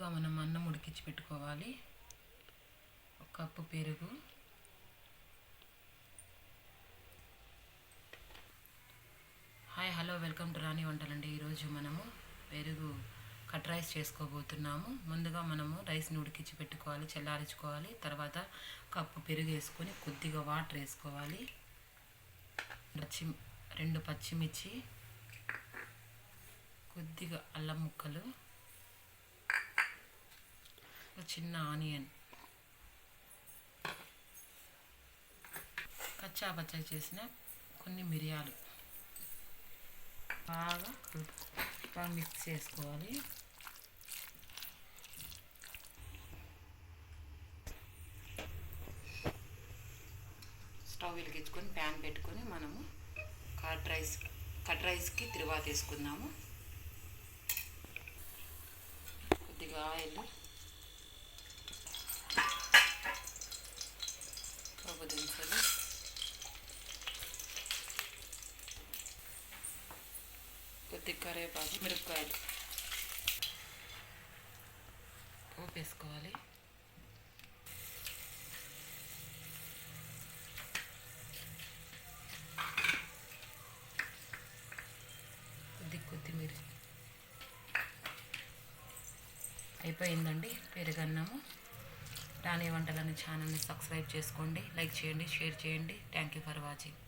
ముందుగా మనం అన్నం ఉడికించి పెట్టుకోవాలి. ఒక కప్పు పెరుగు. Hi hello welcome to Rani వంటలండి. ఈరోజు మనము పెరుగు కట్ రైస్ చేసుకోబోతున్నాము. ముందుగా మనము రైస్ని ఉడికించి పెట్టుకోవాలి చల్లారించుకోవాలి. తర్వాత కప్పు పెరుగు వేసుకొని కొద్దిగా వాటర్ వేసుకోవాలి. పచ్చి రెండు పచ్చిమిర్చి కొద్దిగా అల్లం ముక్కలు. చిన్న ఆనియన్. కచ్చా పచ్చా చేసిన కొన్ని మిరియాలు. బాగా బాగా మిక్స్ చేసుకోవాలి. స్టవ్ వెలిగించుకొని ప్యాన్ పెట్టుకొని మనము కట్ రైస్ కట్ రైస్కి తిరువాత వేసుకుందాము. కొద్దిగా ఆయిల్ పోపు దినుసులు కొద్ది కరివేపాకు మిరపకాయలు పోపు వేసుకోవాలి కొద్ది కొత్తిమీర. అయిపోయిందండి. పెరుగన్నాము. రాణి వంటలని ఛానల్ని సబ్స్క్రైబ్ చేసుకోండి లైక్ చేయండి షేర్ చేయండి. Thank you for watching